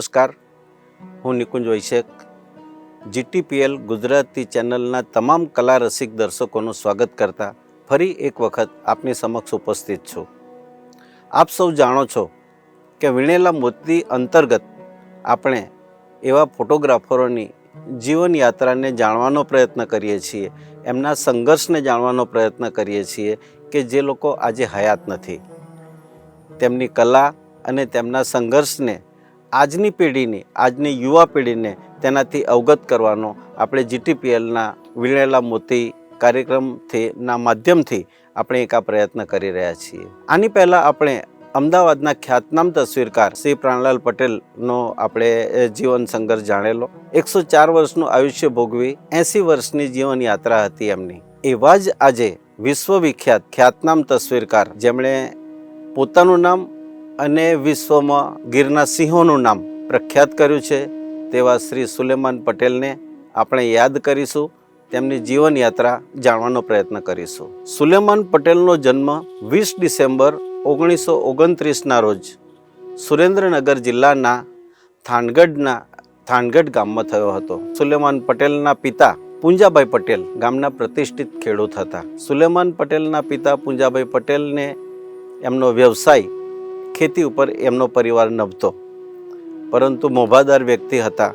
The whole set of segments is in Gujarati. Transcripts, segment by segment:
નમસ્કાર. હું નિકુંજ વૈશેખ. જીટીપીએલ ગુજરાતી ચેનલના તમામ કલા રસિક દર્શકોનું સ્વાગત કરતા ફરી એક વખત આપની સમક્ષ ઉપસ્થિત છું. આપ સૌ જાણો છો કે વીણેલા મોતી અંતર્ગત આપણે એવા ફોટોગ્રાફરોની જીવનયાત્રાને જાણવાનો પ્રયત્ન કરીએ છીએ. એમના સંઘર્ષને જાણવાનો પ્રયત્ન કરીએ છીએ કે જે લોકો આજે હયાત નથી. તેમની કલા અને તેમના સંઘર્ષને આજની પેઢીની, આજની યુવા પેઢીને તેનાથી અવગત કરવાનો આપણે જીટીપીએલના વીણેલા મોતી કાર્યક્રમથી, ના માધ્યમથી આપણે એક આ પ્રયત્ન કરી રહ્યા છીએ. આની પહેલાં આપણે અમદાવાદના ખ્યાતનામ તસવીરકાર શ્રી પ્રાણલાલ પટેલનો આપણે જીવન સંઘર્ષ જાણેલો. એકસો ચાર વર્ષનું આયુષ્ય ભોગવી એંસી વર્ષની જીવન યાત્રા હતી એમની. એવા જ આજે વિશ્વવિખ્યાત ખ્યાતનામ તસવીરકાર જેમણે પોતાનું નામ અને વિશ્વમાં ગીરના સિંહોનું નામ પ્રખ્યાત કર્યું છે તેવા શ્રી સુલેમાન પટેલને આપણે યાદ કરીશું, તેમની જીવનયાત્રા જાણવાનો પ્રયત્ન કરીશું. સુલેમાન પટેલનો જન્મ વીસ ડિસેમ્બર ઓગણીસો ઓગણત્રીસના રોજ સુરેન્દ્રનગર જિલ્લાના થાનગઢના, થાનગઢ ગામમાં થયો હતો. સુલેમાન પટેલના પિતા પુંજાભાઈ પટેલ ગામના પ્રતિષ્ઠિત ખેડૂત હતા. સુલેમાન પટેલના પિતા પુંજાભાઈ પટેલને એમનો વ્યવસાય ખેતી ઉપર એમનો પરિવાર નભતો. પરંતુ મોભાદાર વ્યક્તિ હતા.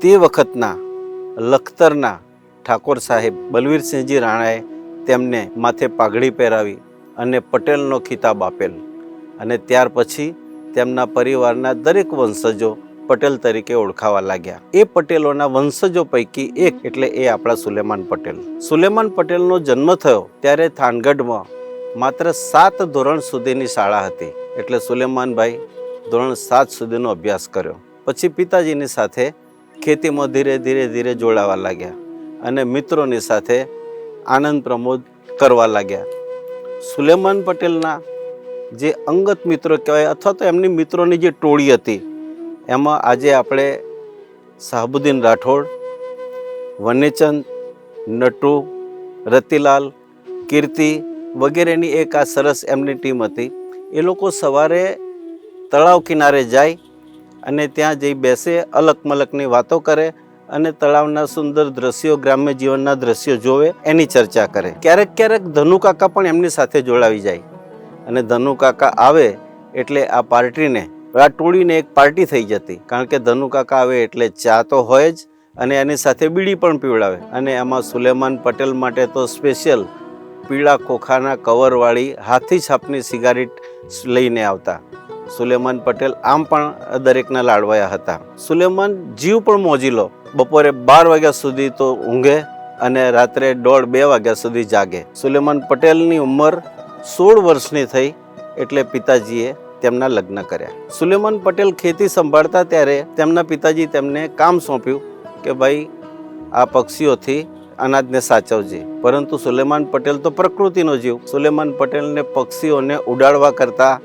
તે વખતના લખતરના ઠાકોર સાહેબ બલવીરસિંહજી રાણાએ તેમને માથે પાઘડી પહેરાવી અને પટેલનો ખિતાબ આપેલ. અને ત્યાર પછી તેમના પરિવારના દરેક વંશજો પટેલ તરીકે ઓળખાવા લાગ્યા. એ પટેલોના વંશજો પૈકી એક એટલે એ આપણા સુલેમાન પટેલ. સુલેમાન પટેલનો જન્મ થયો ત્યારે થાનગઢમાં માત્ર સાત ધોરણ સુધીની શાળા હતી. એટલે સુલેમાનભાઈ ધોરણ સાત સુધીનો અભ્યાસ કર્યો. પછી પિતાજીની સાથે ખેતીમાં ધીરે ધીરે ધીરે જોડાવા લાગ્યા અને મિત્રોની સાથે આનંદ પ્રમોદ કરવા લાગ્યા. સુલેમાન પટેલના જે અંગત મિત્રો કહેવાય અથવા તો એમની મિત્રોની જે ટોળી હતી, એમાં આજે આપણે શાહબુદ્દીન રાઠોડ, વનેચંદ નટુ, રતિલાલ, કીર્તિ વગેરેની એક આ સરસ એમની ટીમ હતી. એ લોકો સવારે તળાવ કિનારે જાય અને ત્યાં જઈ બેસે અલક મલકની વાતો કરે અને તળાવના સુંદર દ્રશ્યો, ગ્રામ્ય જીવનના દ્રશ્યો જોવે, એની ચર્ચા કરે. ક્યારેક ક્યારેક ધનુકાકા પણ એમની સાથે જોડાવી જાય અને ધનુકાકા આવે એટલે આ પાર્ટીને, આ ટોળીને એક પાર્ટી થઈ જતી. કારણ કે ધનુકાકા આવે એટલે ચા તો હોય જ અને એની સાથે બીડી પણ પીવડાવે. અને એમાં સુલેમાન પટેલ માટે તો સ્પેશિયલ પીળા ખોખાના કવરવાળી હાથી છાપની સિગારેટ લઈને આવતા. સુલેમાન પટેલ આમ પણ દરેકના લાડવાયા હતા. સુલેમાન જીવ પણ મોજીલો બપોરે બાર વાગ્યા સુધી તો ઊંઘે અને રાત્રે દોઢ બે વાગ્યા સુધી જાગે. સુલેમાન પટેલની ઉંમર સોળ વર્ષની થઈ એટલે પિતાજીએ તેમના લગ્ન કર્યા. સુલેમાન પટેલ ખેતી સંભાળતા ત્યારે તેમના પિતાજી તેમને કામ સોંપ્યું કે ભાઈ, આ પક્ષીઓથી અનાજને સાચવજે. પરંતુ સુલેમાન પટેલ તો પ્રકૃતિનો જીવ. સુલેમાન પટેલને પક્ષીઓને ઉડાડવા કરતાં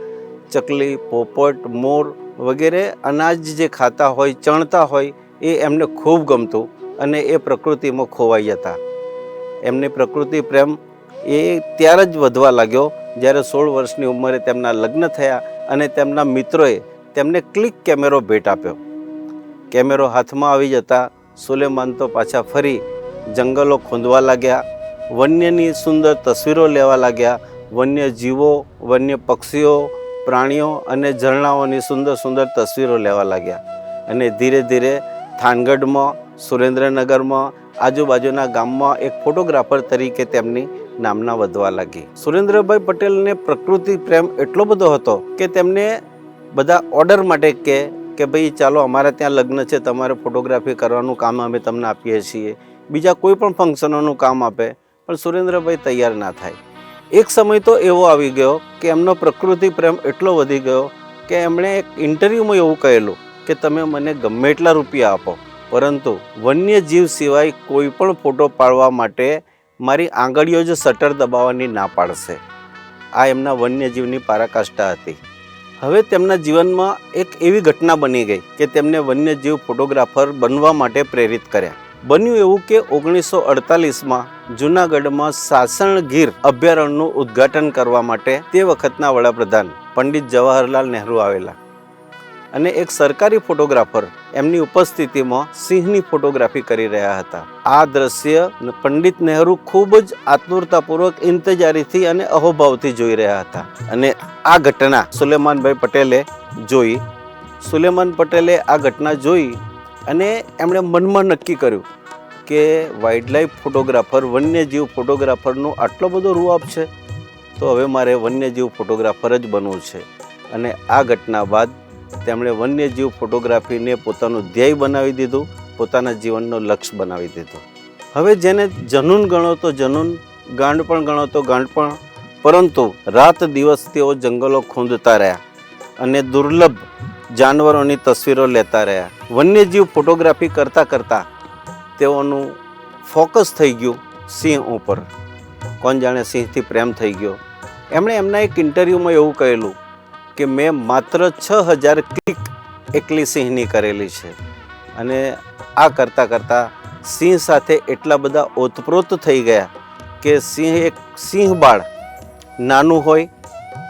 ચકલી, પોપટ, મોર વગેરે અનાજ જે ખાતા હોય, ચણતા હોય, એ એમને ખૂબ ગમતું અને એ પ્રકૃતિમાં ખોવાઈ જતા. એમની પ્રકૃતિ પ્રેમ એ ત્યારે જ વધવા લાગ્યો જ્યારે સોળ વર્ષની ઉંમરે તેમના લગ્ન થયા અને તેમના મિત્રોએ તેમને ક્લિક કેમેરો ભેટ આપ્યો. કેમેરો હાથમાં આવી જતા સુલેમાન તો પાછા ફરી જંગલો ખોંદવા લાગ્યા, વન્યની સુંદર તસવીરો લેવા લાગ્યા વન્ય જીવો વન્ય પક્ષીઓ પ્રાણીઓ અને ઝરણાઓની સુંદર સુંદર તસવીરો લેવા લાગ્યા. અને ધીરે ધીરે થાનગઢમાં, સુરેન્દ્રનગરમાં, આજુબાજુના ગામમાં એક ફોટોગ્રાફર તરીકે તેમની નામના વધવા લાગી. સુરેન્દ્રભાઈ પટેલને પ્રકૃતિ પ્રેમ એટલો બધો હતો કે તેમને બધા ઓર્ડર માટે કે કે ભાઈ ચાલો અમારે ત્યાં લગ્ન છે, તમારે ફોટોગ્રાફી કરવાનું કામ અમે તમને આપીએ છીએ. બીજા કોઈ પણ ફંક્શનોનું કામ આપે, પણ સુરેન્દ્રભાઈ તૈયાર ના થાય. એક સમય તો એવો આવી ગયો કે એમનો પ્રકૃતિ પ્રેમ એટલો વધી ગયો કે એમણે એક ઇન્ટરવ્યૂમાં એવું કહેલું કે તમે મને ગમે એટલા રૂપિયા આપો, પરંતુ વન્ય જીવ સિવાય કોઈ પણ ફોટો પાડવા માટે મારી આંગળીઓ જ શટર દબાવવાની ના પાડશે. આ એમના વન્યજીવની પારાકાષ્ઠા હતી. હવે તેમના જીવનમાં એક એવી ઘટના બની ગઈ કે તેમને વન્યજીવ ફોટોગ્રાફર બનવા માટે પ્રેરિત કર્યા. બન્યું એવું કે ઓગણીસો અડતાલીસમાં જૂનાગઢમાં સાસણગીર અભયારણ્યનું ઉદ્ઘાટન કરવા માટે તે વખતના વડાપ્રધાન પંડિત જવાહરલાલ નહેરુ આવેલા. અને એક સરકારી ફોટોગ્રાફર એમની ઉપસ્થિતિમાં સિંહની ફોટોગ્રાફી કરી રહ્યા હતા. આ દ્રશ્ય પંડિત નહેરુ ખૂબ જ આતુરતાપૂર્વક ઇંતજારીથી અને અહોભાવથી જોઈ રહ્યા હતા. અને આ ઘટના સુલેમાનભાઈ પટેલે જોઈ. સુલેમાન પટેલે આ ઘટના જોઈ અને એમણે મનમાં નક્કી કર્યું કે વાઇલ્ડલાઇફ ફોટોગ્રાફર, વન્યજીવ ફોટોગ્રાફરનો આટલો બધો રૂઆબ છે? તો હવે મારે વન્યજીવ ફોટોગ્રાફર જ બનવું છે. અને આ ઘટના બાદ તેમણે વન્યજીવ ફોટોગ્રાફીને પોતાનું ધ્યેય બનાવી દીધું, પોતાના જીવનનો લક્ષ્ય બનાવી દીધું. હવે જેને જનૂન ગણો તો જનૂન, ગાંડ પણ ગણો તો ગાંડ પણ, પરંતુ રાત દિવસ તેઓ જંગલો ખૂંદતા રહ્યા અને દુર્લભ જાનવરોની તસવીરો લેતા રહ્યા. વન્યજીવ ફોટોગ્રાફી કરતાં કરતાં તેઓનું ફોકસ થઈ ગયું સિંહ ઉપર. કોણ જાણે સિંહથી પ્રેમ થઈ ગયો. એમણે એમના એક ઇન્ટરવ્યૂમાં એવું કહેલું કે, મેં માત્ર છ હજાર ક્લિક એકલી સિંહની કરેલી છે. અને આ કરતાં કરતાં સિંહ સાથે એટલા બધા ઓતપ્રોત થઈ ગયા કે સિંહ એક સિંહ બાળ નાનું હોય,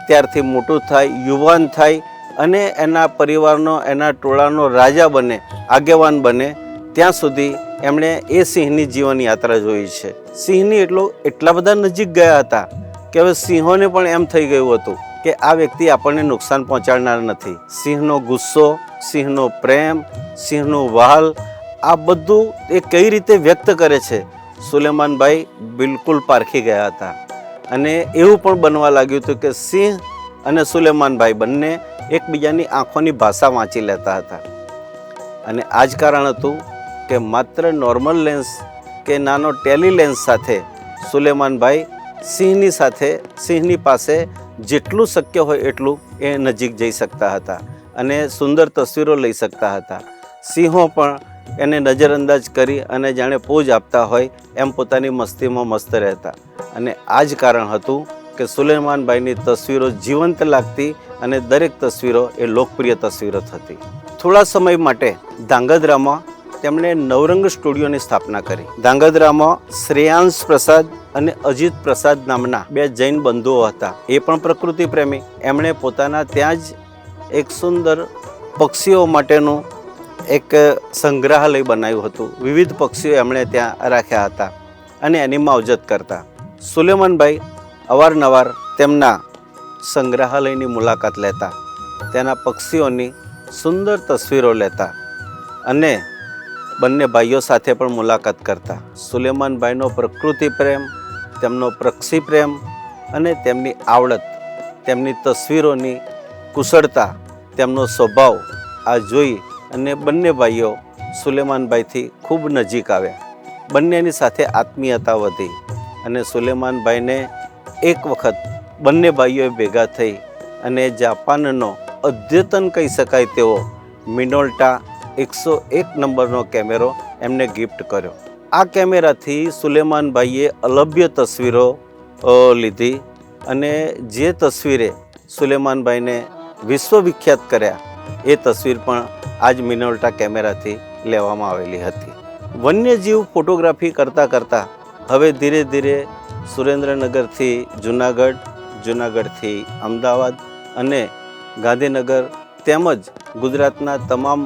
ત્યારથી મોટું થાય, યુવાન થાય અને એના પરિવારનો, એના ટોળાનો રાજા બને, આગેવાન બને, ત્યાં સુધી એમણે એ સિંહની જીવન યાત્રા જોઈ છે. સિંહની એટલો એટલા બધા નજીક ગયા હતા કે હવે સિંહોને પણ એમ થઈ ગયું હતું કે આ વ્યક્તિ આપણને નુકસાન પહોંચાડનાર નથી. સિંહનો ગુસ્સો, સિંહનો પ્રેમ, સિંહનું વહાલ આ બધું એ કઈ રીતે વ્યક્ત કરે છે સુલેમાનભાઈ બિલકુલ પારખી ગયા હતા. અને એવું પણ બનવા લાગ્યું હતું કે સિંહ અને સુલેમાનભાઈ બંને એકબીજાની આંખોની ભાષા વાંચી લેતા હતા. અને આ જ કારણ હતું કે માત્ર નોર્મલ લેન્સ કે નાનો ટેલી લેન્સ સાથે સુલેમાનભાઈ સિંહની સાથે, સિંહની પાસે જેટલું શક્ય હોય એટલું એ નજીક જઈ શકતા હતા અને સુંદર તસવીરો લઈ શકતા હતા. સિંહો પણ એને નજરઅંદાજ કરી અને જાણે પોજ આપતા હોય એમ પોતાની મસ્તીમાં મસ્ત રહેતા. અને આ જ કારણ હતું કે સુલેમાનભાઈની તસવીરો જીવંત લાગતી અને દરેક તસવીરો એ લોકપ્રિય તસવીરો થતી. થોડા સમય માટે ધાંગધ્રામાં તેમણે નવરંગ સ્ટુડિયોની સ્થાપના કરી. ધાંગધ્રામાં શ્રેયાંશ પ્રસાદ અને અજીત પ્રસાદ નામના બે જૈન બંધુઓ હતા. એ પણ પ્રકૃતિ પ્રેમી. એમણે પોતાના ત્યાં જ એક સુંદર પક્ષીઓ માટેનું એક સંગ્રહાલય બનાવ્યું હતું. વિવિધ પક્ષીઓ એમણે ત્યાં રાખ્યા હતા અને એની માવજત કરતા. સુલેમનભાઈ અવારનવાર તેમના સંગ્રહાલયની મુલાકાત લેતા. તેના પક્ષીઓની સુંદર તસવીરો લેતા અને બંને ભાઈઓ સાથે પણ મુલાકાત કરતા. સુલેમાનભાઈનો પ્રકૃતિ પ્રેમ, તેમનો પ્રક્ષી પ્રેમ અને તેમની આવડત, તેમની તસવીરોની કુશળતા, તેમનો સ્વભાવ આ જોઈ અને બંને ભાઈઓ સુલેમાનભાઈથી ખૂબ નજીક આવ્યા. બંનેની સાથે આત્મીયતા વધી અને સુલેમાનભાઈને એક વખત બંને ભાઈઓએ ભેગા થઈ અને જાપાનનો અદ્યતન કહી શકાય તેવો મિનોલ્ટા એકસો એક નંબરનો કેમેરો એમને ગિફ્ટ કર્યો. આ કેમેરાથી સુલેમાનભાઈએ અલભ્ય તસવીરો લીધી અને જે તસવીરે સુલેમાનભાઈને વિશ્વવિખ્યાત કર્યા, એ તસવીર પણ આજ મિનોલ્ટા કેમેરાથી લેવામાં આવેલી હતી. વન્યજીવ ફોટોગ્રાફી કરતાં કરતાં હવે ધીરે ધીરે સુરેન્દ્રનગરથી જુનાગઢ, જુનાગઢથી અમદાવાદ અને ગાંધીનગર તેમજ ગુજરાતના તમામ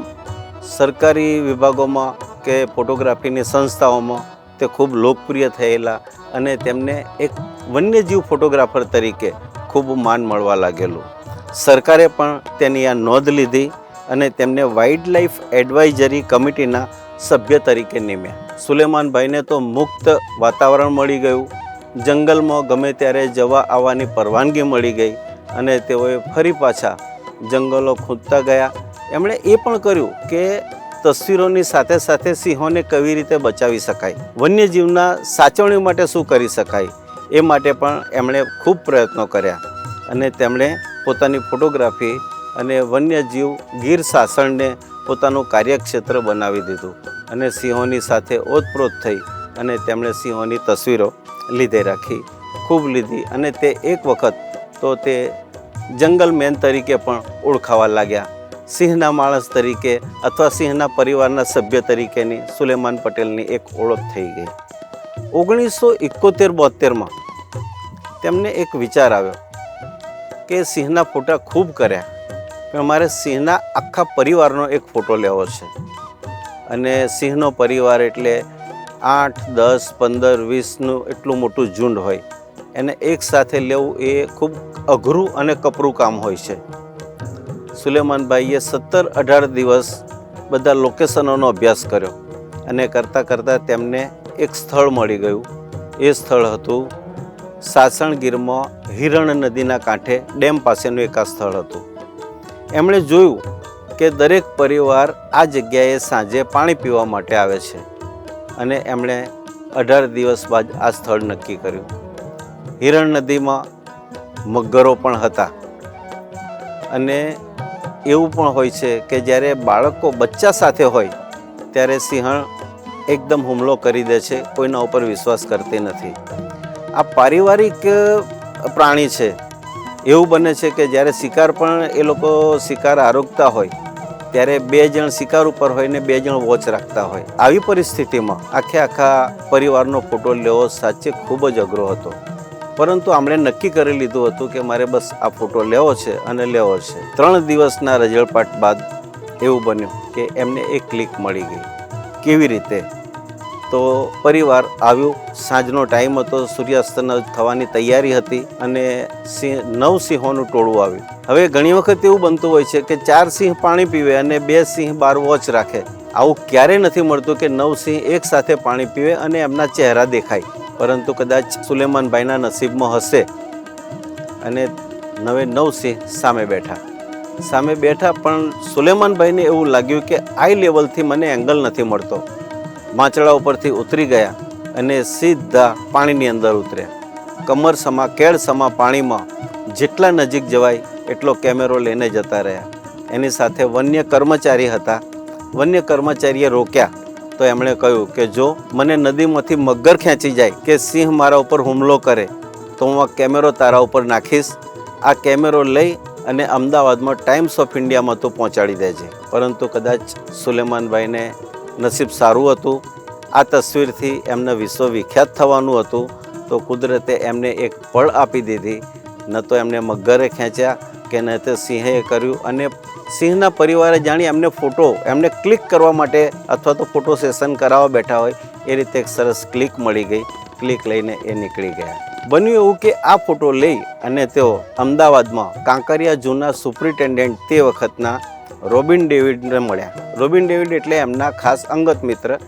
સરકારી વિભાગોમાં કે ફોટોગ્રાફીની સંસ્થાઓમાં તે ખૂબ લોકપ્રિય થયેલા અને તેમને એક વન્યજીવ ફોટોગ્રાફર તરીકે ખૂબ માન મળવા લાગેલું. સરકારે પણ તેની આ નોંધ લીધી અને તેમને વાઇલ્ડ લાઈફ એડવાઇઝરી કમિટીના સભ્ય તરીકે નિમ્યા. સુલેમાનભાઈને તો મુક્ત વાતાવરણ મળી ગયું. જંગલમાં ગમે ત્યારે જવા આવવાની પરવાનગી મળી ગઈ અને તેઓએ ફરી પાછા જંગલો ખૂંદતા ગયા. એમણે એ પણ કર્યું કે તસવીરોની સાથે સાથે સિંહોને કેવી રીતે બચાવી શકાય, વન્યજીવના સાચવણી માટે શું કરી શકાય, એ માટે પણ એમણે ખૂબ પ્રયત્નો કર્યા. અને તેમણે પોતાની ફોટોગ્રાફી અને વન્યજીવ ગીર સાસણને પોતાનું કાર્યક્ષેત્ર બનાવી દીધું અને સિંહોની સાથે ઓતપ્રોત થઈ અને તેમણે સિંહોની તસવીરો લીધે રાખી. ખૂબ લીધી અને તે એક વખત તો તે જંગલ મેન તરીકે પણ ઓળખાવા લાગ્યા. સિંહના માણસ તરીકે અથવા સિંહના પરિવારના સભ્ય તરીકેની સુલેમાન પટેલની એક ઓળખ થઈ ગઈ. ઓગણીસો એકોતેર બોતેરમાં તેમને એક વિચાર આવ્યો કે સિંહના ફોટા ખૂબ કર્યા. પણ મારે સિંહના આખા પરિવારનો એક ફોટો લેવો છે. અને સિંહનો પરિવાર એટલે આઠ, દસ, પંદર, વીસનું એટલું મોટું ઝુંડ હોય. એને એક સાથે લેવું એ ખૂબ અઘરું અને કપરું કામ હોય છે. સુલેમાનભાઈએ સત્તર અઢાર દિવસ બધા લોકેશનોનો અભ્યાસ કર્યો અને કરતાં કરતાં તેમને એક સ્થળ મળી ગયું. એ સ્થળ હતું સાસણગીરમાં હિરણ નદીના કાંઠે ડેમ પાસેનું એક આ સ્થળ હતું. એમણે જોયું કે દરેક પરિવાર આ જગ્યાએ સાંજે પાણી પીવા માટે આવે છે અને એમણે અઢાર દિવસ બાદ આ સ્થળ નક્કી કર્યું. હિરણ નદીમાં મગરો પણ હતા અને એવું પણ હોય છે કે જ્યારે બાળકો બચ્ચા સાથે હોય, ત્યારે સિંહણ એકદમ હુમલો કરી દે છે, કોઈના ઉપર વિશ્વાસ કરતી નથી. આ પારિવારિક પ્રાણી છે. એવું બને છે કે જ્યારે શિકાર પણ એ લોકો શિકાર આરોગતા હોય, ત્યારે બે જણ શિકાર ઉપર હોય ને બે જણ વોચ રાખતા હોય. આવી પરિસ્થિતિમાં આખે આખા પરિવારનો ફોટો લેવો સાચે ખૂબ જ અઘરો હતો. પરંતુ આમણે નક્કી કરી લીધું હતું કે મારે બસ આ ફોટો લેવો છે અને લેવો છે. ત્રણ દિવસના રજળપાટ બાદ એવું બન્યું કે એમને એક ક્લિક મળી ગઈ. કેવી રીતે? તો પરિવાર આવ્યું. સાંજનો ટાઈમ હતો. સૂર્યાસ્તના થવાની તૈયારી હતી અને સિંહ નવ સિંહોનું ટોળું આવ્યું. હવે ઘણી વખત એવું બનતું હોય છે કે ચાર સિંહ પાણી પીવે અને બે સિંહ બાર વોચ રાખે. આવું ક્યારેય નથી મળતું કે નવ સિંહ એક સાથે પાણી પીવે અને એમના ચહેરા દેખાય. પરંતુ કદાચ સુલેમાનભાઈના નસીબમાં હશે. અને નવે નવ સિંહ સામે બેઠા. સામે બેઠા પણ સુલેમાનભાઈને એવું લાગ્યું કે આઈ લેવલથી મને એંગલ નથી મળતો. માંચળા ઉપરથી ઉતરી ગયા અને સીધા પાણીની અંદર ઉતર્યા. કમર સમા, કેળ સમા પાણીમાં જેટલા નજીક જવાય એટલો કેમેરો લઈને જતા રહ્યા. એની સાથે વન્ય કર્મચારી હતા. વન્ય કર્મચારીએ રોક્યા. તો એમણે કહ્યું કે જો મને નદીમાંથી મગર ખેંચી જાય કે સિંહ મારા ઉપર હુમલો કરે, તો હું આ કેમેરો તારા ઉપર નાખીશ. આ કેમેરો લઈ અને અમદાવાદમાં ટાઈમ્સ ઓફ ઇન્ડિયામાં તું પહોંચાડી દેજે. પરંતુ કદાચ સુલેમાનભાઈને નસીબ સારું હતું. આ તસવીરથી એમને વિશ્વ વિખ્યાત થવાનું હતું. તો કુદરતે એમને એક પળ આપી દીધી. ન તો એમને મગરે ખેંચ્યા કે ન તો સિંહે કર્યું અને સિંહના પરિવારે જાણી એમને ફોટો, એમને ક્લિક કરવા માટે અથવા તો ફોટો સેશન કરાવવા બેઠા હોય, એ રીતે એક સરસ ક્લિક મળી ગઈ. ક્લિક લઈને એ નીકળી ગયા. બન્યું એવું કે આ ફોટો લઈ અને તેઓ અમદાવાદમાં કાંકરિયા જૂના સુપ્રિન્ટેન્ડન્ટ તે વખતના રોબિન ડેવિડને મળ્યા. રોબિન ડેવિડ એટલે એમના ખાસ અંગત મિત્ર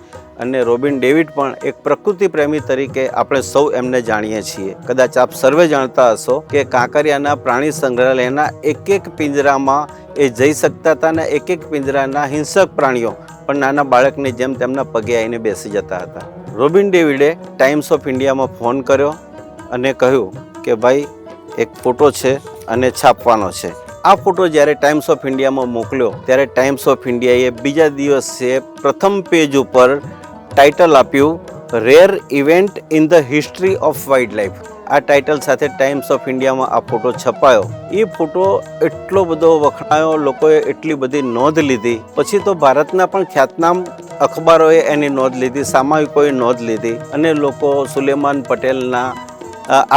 અને રોબિન ડેવિડ પણ એક પ્રકૃતિ પ્રેમી તરીકે આપણે સૌ એમને જાણીએ છીએ. કદાચ આપ સર્વે જાણતા હશો કે કાંકરિયાના પ્રાણી સંગ્રહાલયના એક એક પિંજરામાં એ જઈ શકતા હતા ને એક એક પિંજરાના હિંસક પ્રાણીઓ પણ નાના બાળકની જેમ તેમના પગે આવીને બેસી જતા હતા. રોબિન ડેવિડે ટાઈમ્સ ઓફ ઇન્ડિયામાં ફોન કર્યો અને કહ્યું કે, ભાઈ, એક ફોટો છે અને છાપવાનો છે. આ ફોટો જ્યારે ટાઈમ્સ ઓફ ઇન્ડિયામાં મોકલ્યો, ત્યારે ટાઈમ્સ ઓફ ઇન્ડિયાએ બીજા દિવસે પ્રથમ પેજ ઉપર ટાઇટલ આપ્યું, rare event in the history of wildlife આ ટાઇટલ સાથે ટાઈમ્સ ઓફ ઇન્ડિયામાં આ ફોટો છપાયો. એ ફોટો એટલો બધો વખણાયો, લોકોએ એટલી બધી નોંધ લીધી. પછી તો ભારતના પણ ખ્યાતનામ અખબારોએ એની નોંધ લીધી, સામાયિકોએ નોંધ લીધી. અને લોકો સુલેમાન પટેલના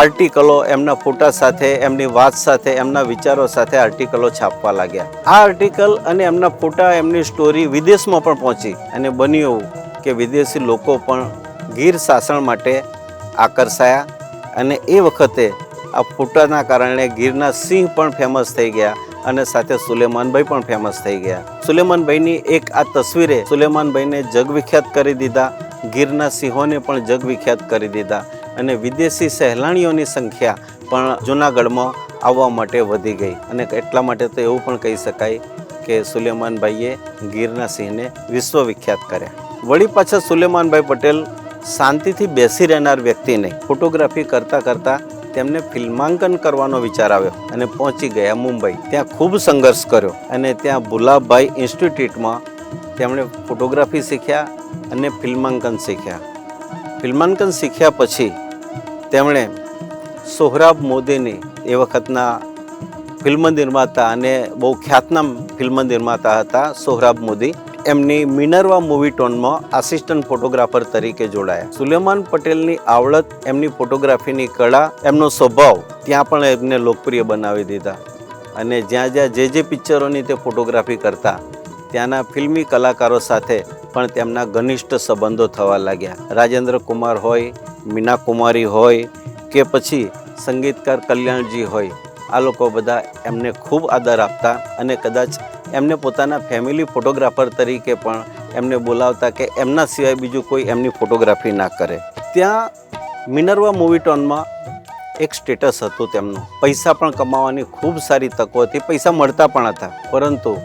આર્ટિકલો એમના ફોટા સાથે, એમની વાત સાથે, એમના વિચારો સાથે આર્ટિકલો છાપવા લાગ્યા. આ આર્ટિકલ અને એમના ફોટા એમની સ્ટોરી વિદેશમાં પણ પહોંચી. અને બન્યું કે વિદેશી લોકો પણ ગીર શાસન માટે આકર્ષાયા. અને એ વખતે આ ફોટાના કારણે ગીરના સિંહ પણ ફેમસ થઈ ગયા અને સાથે સુલેમાનભાઈ પણ ફેમસ થઈ ગયા. સુલેમાનભાઈની એક આ તસવીરે સુલેમાનભાઈને જગવિખ્યાત કરી દીધા, ગીરના સિંહોને પણ જગવિખ્યાત કરી દીધા અને વિદેશી સહેલાણીઓની સંખ્યા પણ જૂનાગઢમાં આવવા માટે વધી ગઈ. અને એટલા માટે તો એવું પણ કહી શકાય કે સુલેમાનભાઈએ ગીરના સિંહને વિશ્વ વિખ્યાત કર્યા. વળી પાછા સુલેમાનભાઈ પટેલ શાંતિથી બેસી રહેનાર વ્યક્તિને ફોટોગ્રાફી કરતાં કરતાં તેમને ફિલ્માંકન કરવાનો વિચાર આવ્યો અને પહોંચી ગયા મુંબઈ. ત્યાં ખૂબ સંઘર્ષ કર્યો અને ત્યાં ભુલાભાઈ ઇન્સ્ટિટ્યૂટમાં તેમણે ફોટોગ્રાફી શીખ્યા અને ફિલ્માંકન શીખ્યા. ફિલ્માંકન શીખ્યા પછી તેમણે સોહરાબ મોદીની એ વખતના ફિલ્મ નિર્માતા અને બહુ ખ્યાતનામ ફિલ્મ નિર્માતા હતા સોહરાબ મોદી એમની મિનર્વા મૂવી ટોનમાં આસિસ્ટન્ટ ફોટોગ્રાફર તરીકે જોડાયા. સુલેમાન પટેલની આવડત, એમની ફોટોગ્રાફીની કળા, એમનો સ્વભાવ ત્યાં પણ એમને લોકપ્રિય બનાવી દીધા. અને જ્યાં જ્યાં જે જે પિક્ચરોની તે ફોટોગ્રાફી કરતા, ત્યાંના ફિલ્મી કલાકારો સાથે પણ તેમના ઘનિષ્ઠ સંબંધો થવા લાગ્યા. રાજેન્દ્ર કુમાર હોય, મીના કુમારી હોય કે પછી સંગીતકાર કલ્યાણજી હોય, આ લોકો બધા એમને ખૂબ આદર આપતા અને કદાચ એમને પોતાના ફેમિલી ફોટોગ્રાફર તરીકે પણ એમને બોલાવતા કે એમના સિવાય બીજું કોઈ એમની ફોટોગ્રાફી ના કરે. ત્યાં મિનરવા મૂવી ટોનમાં એક સ્ટેટસ હતું તેમનું. પૈસા પણ કમાવાની ખૂબ સારી તકો હતી. પૈસા મળતા પણ હતા. પરંતુ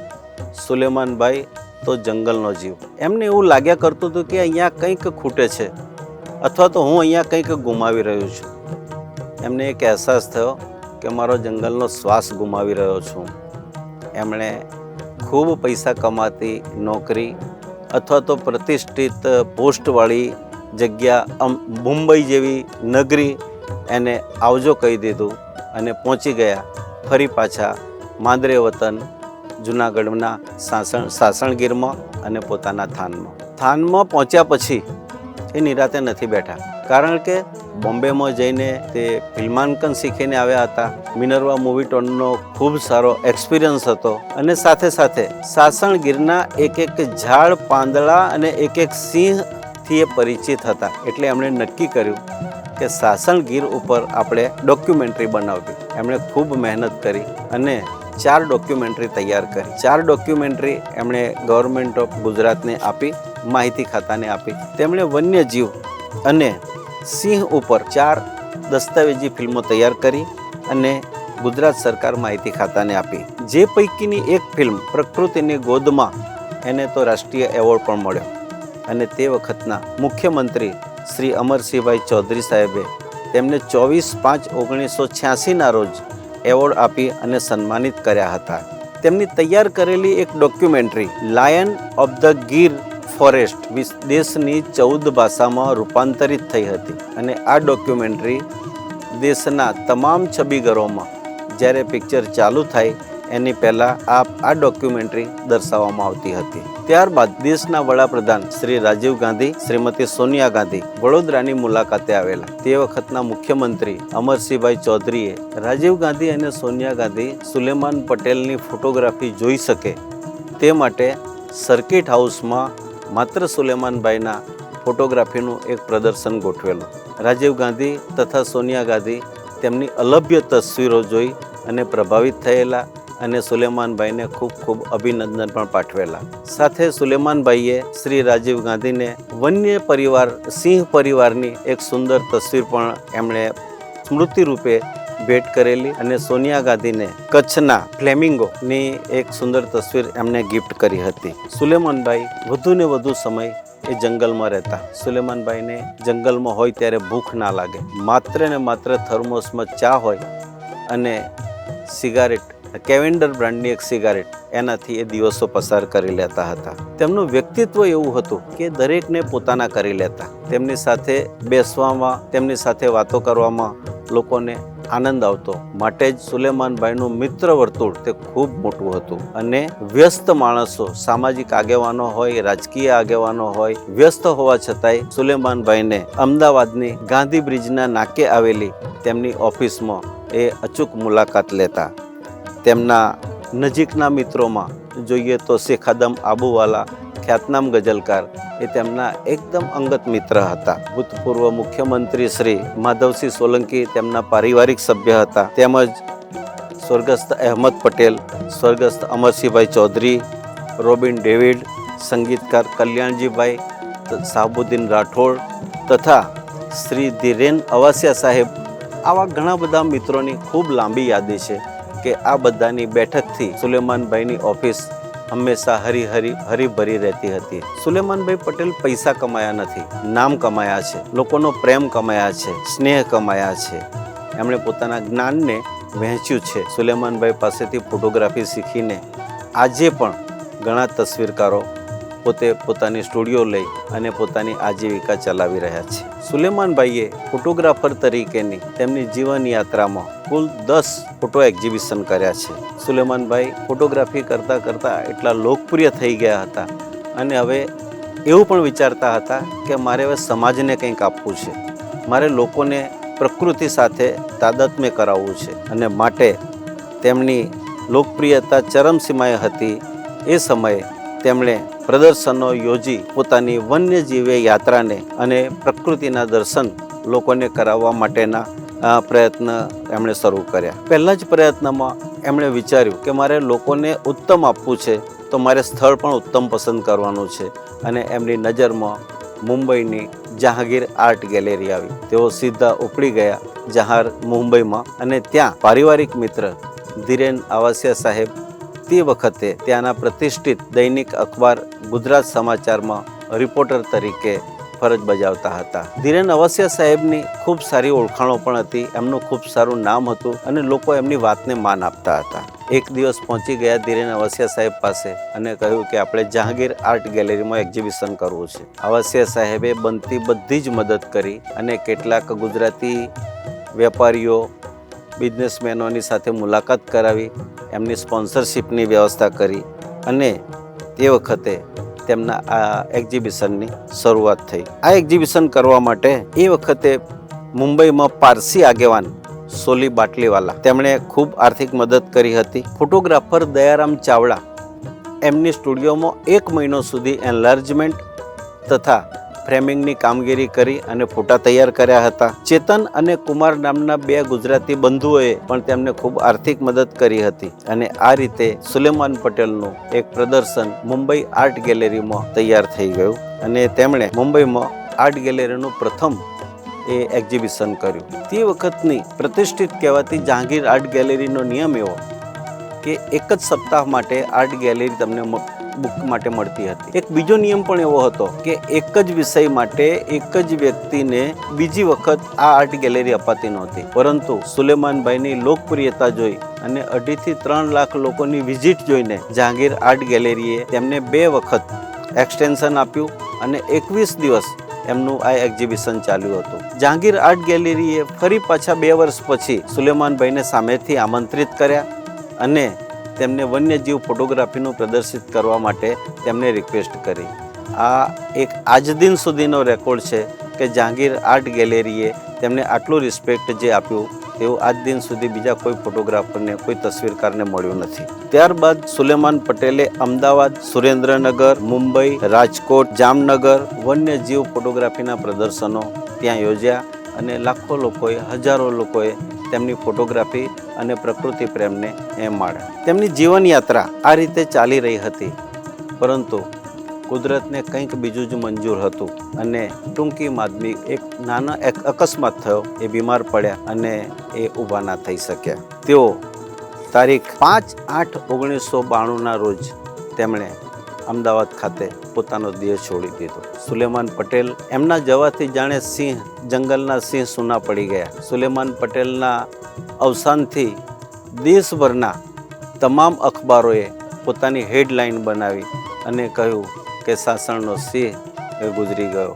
સુલેમાનભાઈ તો જંગલનો જીવ. એમને એવું લાગ્યા કરતું હતું કે અહીંયા કંઈક ખૂટે છે અથવા તો હું અહીંયા કંઈક ગુમાવી રહ્યો છું. એમને એક અહેસાસ થયો કે મારો જંગલનો શ્વાસ ગુમાવી રહ્યો છું. એમણે ખૂબ પૈસા કમાતી નોકરી અથવા તો પ્રતિષ્ઠિત પોસ્ટવાળી જગ્યા મુંબઈ જેવી નગરી એને આવજો કહી દીધું અને પહોંચી ગયા ફરી પાછા માંદરે વતન જુનાગઢના સાસણ, સાસણગીરમાં અને પોતાના થાનમાં. થાનમાં પહોંચ્યા પછી એ નિરાતે નથી બેઠા. કારણ કે બોમ્બેમાં જઈને તે ફિલ્માંકન શીખીને આવ્યા હતા. મિનરવા મૂવી ટોનનો ખૂબ સારો એક્સપિરિયન્સ હતો અને સાથે સાથે સાસણ ગીરના એક એક ઝાડ, પાંદડા અને એક એક સિંહથી એ પરિચિત હતા. એટલે એમણે નક્કી કર્યું કે સાસણ ગીર ઉપર આપણે ડોક્યુમેન્ટરી બનાવવી. એમણે ખૂબ મહેનત કરી અને ચાર ડોક્યુમેન્ટરી તૈયાર કરી. ચાર ડોક્યુમેન્ટરી એમણે ગવર્મેન્ટ ઓફ ગુજરાતને આપી, માહિતી ખાતાને આપી. તેમણે વન્યજીવ અને સિંહ ઉપર ચાર દસ્તાવેજી ફિલ્મો તૈયાર કરી અને ગુજરાત સરકાર માહિતી ખાતાને આપી. જે પૈકીની એક ફિલ્મ પ્રકૃતિની ગોદમાં એને તો રાષ્ટ્રીય એવોર્ડ પણ મળ્યો. અને તે વખતના મુખ્યમંત્રી શ્રી અમરસિંહભાઈ ચૌધરી સાહેબે તેમને ચોવીસ પાંચ ઓગણીસો છ્યાસીના રોજ એવોર્ડ આપી અને સન્માનિત કર્યા હતા. તેમની તૈયાર કરેલી એક documentary, lion of the Gir forest દેશની ચૌદ ભાષામાં રૂપાંતરિત થઈ હતી અને આ ડોક્યુમેન્ટરી દેશના તમામ છબીગરોમાં જ્યારે પિક્ચર ચાલુ થાય એની પહેલાં આ આ ડોક્યુમેન્ટરી દર્શાવવામાં આવતી હતી. ત્યારબાદ દેશના વડાપ્રધાન શ્રી રાજીવ ગાંધી, શ્રીમતી સોનિયા ગાંધી વડોદરાની મુલાકાતે આવેલા. તે વખતના મુખ્યમંત્રી અમરસિંહભાઈ ચૌધરીએ રાજીવ ગાંધી અને સોનિયા ગાંધી સુલેમાન પટેલની ફોટોગ્રાફી જોઈ શકે તે માટે સર્કિટ હાઉસમાં માત્ર સુલેમાનભાઈના ફોટોગ્રાફીનું એક પ્રદર્શન ગોઠવેલું. રાજીવ ગાંધી તથા સોનિયા ગાંધી તેમની અલભ્ય તસવીરો જોઈ અને પ્રભાવિત થયેલા અને સુલેમાનભાઈને ખૂબ ખૂબ અભિનંદન પણ પાઠવેલા. સાથે સુલેમાનભાઈએ શ્રી રાજીવ ગાંધીને વન્ય પરિવાર સિંહ પરિવારની એક સુંદર તસવીર પણ એમણે સ્મૃતિ રૂપે ભેટ કરેલી અને સોનિયા ગાંધીને કચ્છના ફ્લેમિંગોની એક સુંદર તસવીર એમને ગિફ્ટ કરી હતી. સુલેમાનભાઈ વધુ ને વધુ સમય એ જંગલમાં રહેતા. સુલેમાનભાઈને જંગલમાં હોય ત્યારે ભૂખ ના લાગે. માત્ર ને માત્ર થર્મોસમાં ચા હોય અને સિગારેટ, કેવેન્ડર બ્રાન્ડની એક સિગારેટ એનાથી એ દિવસો પસાર કરી લેતા હતા. તેમનું વ્યક્તિત્વ એવું હતું કે દરેકને પોતાના કરી લેતા. તેમની સાથે બેસવામાં, તેમની સાથે વાતો કરવામાં લોકોને આનંદ આવતો. માટે જ સુલેમાનભાઈનું મિત્ર વર્તુળ તે ખૂબ મોટું હતું. અને વ્યસ્ત માણસો, સામાજિક આગેવાનો હોય, રાજકીય આગેવાનો હોય, વ્યસ્ત હોવા છતાંય સુલેમાનભાઈને અમદાવાદની ગાંધી બ્રિજના નાકે આવેલી તેમની ઓફિસમાં એ અચૂક મુલાકાત લેતા. તેમના નજીકના મિત્રોમાં, જોઈએ તો શેખાદમ આબુવાલા ખ્યાતનામ ગઝલકાર એ તેમના એકદમ અંગત મિત્ર હતા. ભૂતપૂર્વ મુખ્યમંત્રી શ્રી માધવસિંહ સોલંકી તેમના પારિવારિક સભ્ય હતા. તેમજ સ્વર્ગસ્થ અહેમદ પટેલ, સ્વર્ગસ્થ અમરસિંહભાઈ ચૌધરી, રોબિન ડેવિડ, સંગીતકાર કલ્યાણજીભાઈ સાબુદ્દીન રાઠોડ તથા શ્રી ધીરેન અવાસિયા સાહેબ આવા ઘણા બધા મિત્રોની ખૂબ લાંબી યાદી છે કે આ બધાની બેઠકથી સુલેમાનભાઈની ઓફિસ હંમેશા હરી હરી હરીભરી રહેતી હતી. સુલેમાનભાઈ પટેલ પૈસા કમાયા નથી, નામ કમાયા છે, લોકોનો પ્રેમ કમાયા છે, સ્નેહ કમાયા છે. એમણે પોતાના જ્ઞાનને વહેંચ્યું છે. સુલેમાનભાઈ પાસેથી ફોટોગ્રાફી શીખીને આજે પણ ઘણા તસવીરકારો પોતે પોતાની સ્ટુડિયો લઈ અને પોતાની આજીવિકા ચલાવી રહ્યા છે. સુલેમાનભાઈએ ફોટોગ્રાફર તરીકેની તેમની જીવન યાત્રામાં કુલ દસ ફોટો એક્ઝિબિશન કર્યા છે. સુલેમાનભાઈ ફોટોગ્રાફી કરતાં કરતાં એટલા લોકપ્રિય થઈ ગયા હતા અને હવે એવું પણ વિચારતા હતા કે મારે હવે સમાજને કંઈક આપવું છે. મારે લોકોને પ્રકૃતિ સાથે તાદત્મ્ય કરાવવું છે અને માટે તેમની લોકપ્રિયતા ચરમસીમાએ હતી એ સમયે તેમણે પ્રદર્શનો યોજી પોતાની વન્યજીવી યાત્રાને અને પ્રકૃતિના દર્શન લોકોને કરાવવા માટેના પ્રયત્ન એમણે શરૂ કર્યા. પહેલાં જ પ્રયત્નમાં એમણે વિચાર્યું કે મારે લોકોને ઉત્તમ આપવું છે, તો મારે સ્થળ પણ ઉત્તમ પસંદ કરવાનું છે અને એમની નજરમાં મુંબઈની જહાંગીર આર્ટ ગેલેરી આવી. તેઓ સીધા ઉપડી ગયા જહાર મુંબઈમાં અને ત્યાં પારિવારિક મિત્ર ધીરેન આવાસિયા સાહેબ તે વખતે ત્યાંના પ્રતિષ્ઠિત દૈનિક અખબાર ગુજરાત સમાચારમાં રિપોર્ટર તરીકે ફરજ બજાવતા હતા. ધીરેન અવસિયા સાહેબની ખૂબ સારી ઓળખાણો પણ હતી, એમનું ખૂબ સારું નામ હતું અને લોકો એમની વાતને માન આપતા હતા. એક દિવસ પહોંચી ગયા ધીરેન અવસિયા સાહેબ પાસે અને કહ્યું કે આપણે જહાંગીર આર્ટ ગેલેરીમાં એક્ઝિબિશન કરવું છે. અવસિયા સાહેબે બનતી બધી જ મદદ કરી અને કેટલાક ગુજરાતી વેપારીઓ બિઝનેસમેનોની સાથે મુલાકાત કરાવી, એમની સ્પોન્સરશિપની વ્યવસ્થા કરી અને તે વખતે તેમના આ એક્ઝિબિશનની શરૂઆત થઈ. આ એક્ઝિબિશન કરવા માટે એ વખતે મુંબઈમાં પારસી આગેવાન સોલી બાટલીવાલા. તેમણે ખૂબ આર્થિક મદદ કરી હતી. ફોટોગ્રાફર દયારામ ચાવડા એમની સ્ટુડિયોમાં એક મહિનો સુધી એન્લાર્જમેન્ટ તથા ફ્રેમિંગની કામગીરી કરી અને ફોટા તૈયાર કર્યા હતા. ચેતન અને કુમાર નામના બે ગુજરાતી બંધુઓએ પણ તેમને ખૂબ આર્થિક મદદ કરી હતી અને આ રીતે સુલેમાન પટેલનું એક પ્રદર્શન મુંબઈ આર્ટ ગેલેરીમાં તૈયાર થઈ ગયું અને તેમણે મુંબઈમાં આર્ટ ગેલેરીનું પ્રથમ એ એક્ઝિબિશન કર્યું. તે વખતની પ્રતિષ્ઠિત કહેવાતી જહાંગીર આર્ટ ગેલેરીનો નિયમ એવો કે એક જ સપ્તાહ માટે આર્ટ ગેલેરી તમને બુક માટે મળતી હતી. એક બીજો નિયમ પણ એવો હતો કે એક જ વિષય માટે એક જ વ્યક્તિને બીજી વખત આ આર્ટ ગેલેરી અપાતી નહોતી. પરંતુ સુલેમાનભાઈની લોકપ્રિયતા જોઈ અને અઢીથી ત્રણ લાખ લોકોની વિઝિટ જોઈને જહાંગીર આર્ટ ગેલેરીએ તેમને બે વખત એક્સટેન્શન આપ્યું અને એકવીસ દિવસ એમનું આ એક્ઝિબિશન ચાલ્યું હતું. જહાંગીર આર્ટ ગેલેરીએ ફરી પાછા બે વર્ષ પછી સુલેમાનભાઈને સામેથી આમંત્રિત કર્યા. અને તેમને વન્યજીવ ફોટોગ્રાફીનું પ્રદર્શિત કરવા માટે તેમને રિક્વેસ્ટ કરી. આ એક આજ દિન સુધીનો રેકોર્ડ છે કે જહાંગીર આર્ટ ગેલેરીએ તેમને આટલું રિસ્પેક્ટ જે આપ્યું, તેવું આજ દિન સુધી બીજા કોઈ ફોટોગ્રાફરને, કોઈ તસવીરકારને મળ્યું નથી. ત્યારબાદ સુલેમાન પટેલે અમદાવાદ, સુરેન્દ્રનગર, મુંબઈ, રાજકોટ, જામનગર વન્યજીવ ફોટોગ્રાફીના પ્રદર્શનો ત્યાં યોજ્યા અને લાખો લોકોએ, હજારો લોકોએ તેમની ફોટોગ્રાફી અને પ્રકૃતિ પ્રેમને એ માણ્યા તેમની જીવનયાત્રા આ રીતે ચાલી રહી હતી. પરંતુ કુદરતને કંઈક બીજું જ મંજૂર હતું અને ટૂંકી માદમી એક નાના એક અકસ્માત થયો. એ બીમાર પડ્યા અને એ ઊભા ના થઈ શક્યા. તેઓ તારીખ પાંચ આઠ ઓગણીસો બાણુંના રોજ તેમણે અમદાવાદ ખાતે પોતાનો દેહ છોડી દીધો. સુલેમાન પટેલ એમના જવાથી જાણે સિંહ, જંગલના સિંહ સૂના પડી ગયા. સુલેમાન પટેલના અવસાનથી દેશભરના તમામ અખબારોએ પોતાની હેડલાઇન બનાવી અને કહ્યું કે સાસણનો સિંહ એ ગુજરી ગયો.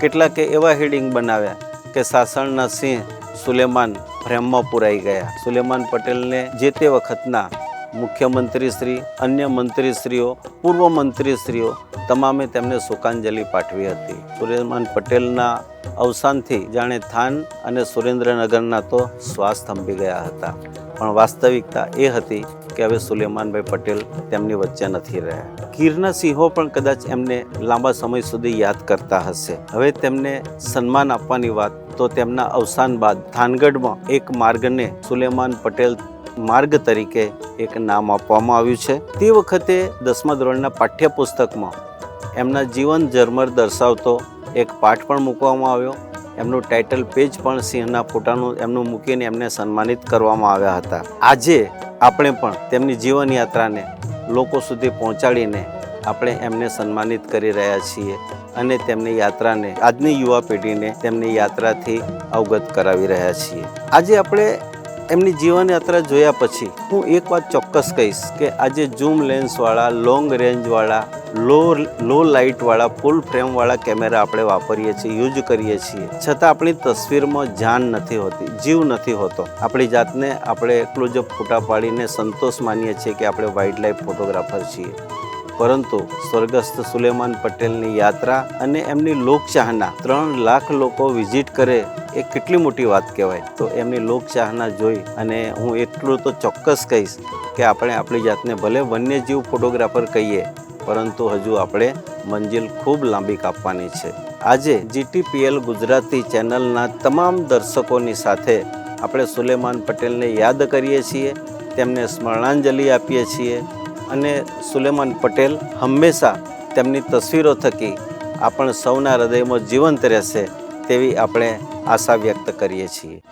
કેટલાકે એવા હેડિંગ બનાવ્યા કે સાસણના સિંહ સુલેમાન ફ્રેમમાં પુરાઈ ગયા. સુલેમાન પટેલને જે તે વખતના મુખ્યમંત્રી શ્રી અન્ય મંત્રીશ્રીઓ, પૂર્વ મંત્રીશ્રીઓ તમામે તેમને શોકાંજલિ પાઠવી હતી. સુલેમાન પટેલના અવસાનથી જાણે થાન અને સુરેન્દ્રનગરના તો શ્વાસ થંભી ગયા હતા. પણ વાસ્તવિકતા એ હતી કે હવે સુલેમાનભાઈ પટેલ તેમની વચ્ચે નથી રહ્યા. ગીરના સિંહો પણ કદાચ એમને લાંબા સમય સુધી યાદ કરતા હશે. હવે તેમને સન્માન આપવાની વાત તો તેમના અવસાન બાદ થાનગઢમાં એક માર્ગને સુલેમાન પટેલ માર્ગ તરીકે એક નામ આપવામાં આવ્યું છે. તે વખતે દસમા ધોરણના પાઠ્યપુસ્તકમાં એમના જીવન ઝરમર દર્શાવતો એક પાઠ પણ મૂકવામાં આવ્યો. એમનું ટાઇટલ પેજ પણ સિંહના ફોટાનું એમનું મૂકીને એમને સન્માનિત કરવામાં આવ્યા હતા. આજે આપણે પણ તેમની જીવન યાત્રાને લોકો સુધી પહોંચાડીને આપણે એમને સન્માનિત કરી રહ્યા છીએ અને તેમની યાત્રાને આજની યુવા પેઢીને તેમની યાત્રાથી અવગત કરાવી રહ્યા છીએ. આજે આપણે એમની જીવનયાત્રા જોયા પછી હું એક વાત ચોક્કસ કહીશ કે આજે ઝૂમ લેન્સવાળા, લોંગ રેન્જવાળા, લો લો લાઇટવાળા, ફૂલ ફ્રેમવાળા કેમેરા આપણે વાપરીએ છીએ, યુઝ કરીએ છીએ. છતાં આપણી તસવીરમાં જાન નથી હોતી, જીવ નથી હોતો. આપણી જાતને આપણે ક્લોઝઅપ ફોટા પાડીને સંતોષ માનીએ છીએ કે આપણે વાઇલ્ડ લાઇફ ફોટોગ્રાફર છીએ. પરંતુ સ્વર્ગસ્થ સુલેમાન પટેલની યાત્રા અને એમની લોકચાહના, ત્રણ લાખ લોકો વિઝિટ કરે એ કેટલી મોટી વાત કહેવાય. તો એમની લોકચાહના જોઈ અને હું એટલું તો ચોક્કસ કહીશ કે આપણે આપણી જાતને ભલે વન્યજીવ ફોટોગ્રાફર કહીએ, પરંતુ હજુ આપણે મંજિલ ખૂબ લાંબી કાપવાની છે. આજે જીટીપીએલ ગુજરાતી ચેનલના તમામ દર્શકોની સાથે આપણે સુલેમાન પટેલને યાદ કરીએ છીએ, તેમને સ્મરણાંજલિ આપીએ છીએ અને સુલેમાન પટેલ હંમેશા તેમની તસવીરો થકી આપણ સૌના હૃદયમાં જીવંત રહેશે. તેવી આપણે આશા વ્યક્ત કરીએ છીએ.